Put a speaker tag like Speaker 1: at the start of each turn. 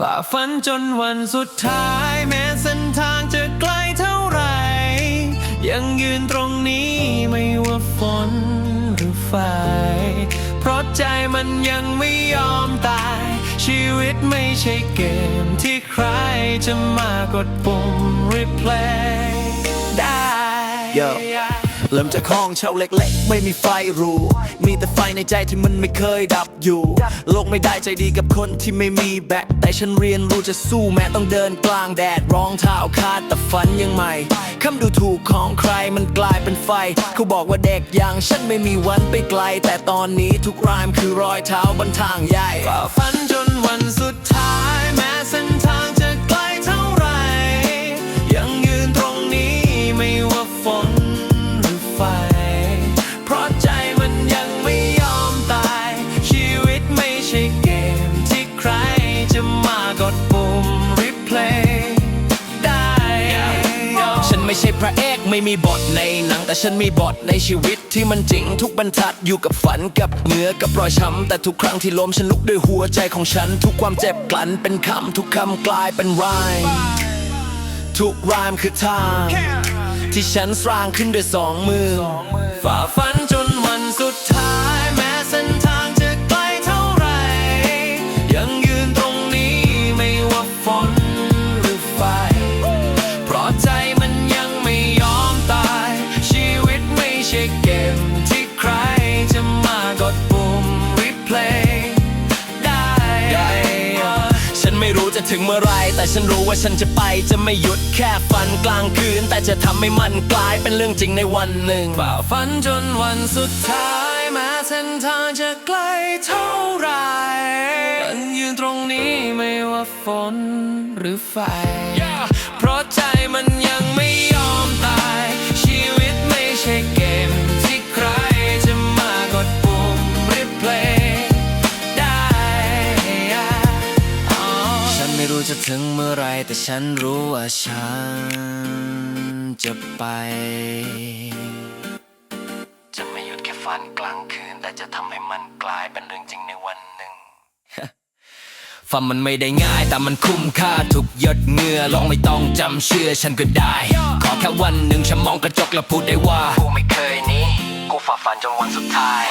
Speaker 1: ฝ่าฟันจนวันสุดท้าย แม้เส้นทางจะไกลเท่าไร ยังยืนตรงนี้ไม่ว่าฝนหรือไฟเพราะใจมันยังไม่ยอมตาย ชีวิตไม่ใช่เกมที่ใครจะมากดปุ่ม replay ได้
Speaker 2: Yo เริ่มจากห้องเช่าเล็กๆ ไม่มีไฟรูมีแต่ไฟในใจที่มันไม่เคยดับอยู่ โลกไม่ได้ใจดีกับคนที่ไม่มีแบ็คแต่ฉันเรียนรู้จะสู้แม้ต้องเดินกลางแดดรองเท้าขาดแต่ฝันยังใหม่คำดูถูกของใครมันกลายเป็นไฟ เขาบอกว่าเด็กอย่างฉันไม่มีวันไปไกล แต่ตอนนี้ทุกรายมคือรอยเท้าบนทางใหญ่
Speaker 1: ฝ่าฟันจนวันสุดท้าย ใช่
Speaker 2: พระเอกไม่มีบทในหนัง แต่ฉันมีบทในชีวิตที่มันจริงทุกบรรทัดอยู่กับฝันกับเหงื่อกับรอยช้ำแต่ทุกครั้งที่ล้มฉันลุกด้วยหัวใจของฉัน ทุกความเจ็บกลั่นเป็นคำทุกคำกลายเป็นรายทุกรายคือทาง ที่ฉันสร้างขึ้นด้วยสองมือ
Speaker 1: ฝ่าฟันจ เกมที่ใครจะมากดปุ่ม replay ได้
Speaker 2: ฉันไม่รู้จะถึงเมื่อไร แต่ฉันรู้ว่าฉันจะไปจะไม่หยุดแค่ฝันกลางคืน แต่จะทำให้มันกลายเป็นเรื่องจริงในวันหนึ่ง
Speaker 1: ฝ่าฟันจนวันสุดท้ายแม้เส้นทางจะไกลเท่าไร่ยังยืนตรงนี้ไม่ว่าฝนหรือไฟ
Speaker 2: รู้จะถึงเมื่อไรแต่ฉันรู้ว่าฉันจะไป จะไม่หยุดแค่ฝันกลางคืน แต่จะทำให้มันกลายเป็นเรื่องจริงในวันหนึ่ง ฝันมันไม่ได้ง่าย แต่มันคุ้มค่าทุกหยดเหงื่อลองไม่ต้องจำเชื่อฉันก็ได้ ขอแค่วันหนึ่งฉันมองกระจกแล้วพูดได้ว่า กูไม่เคยหนี้ กูฝ่าฟันจนวันสุดท้าย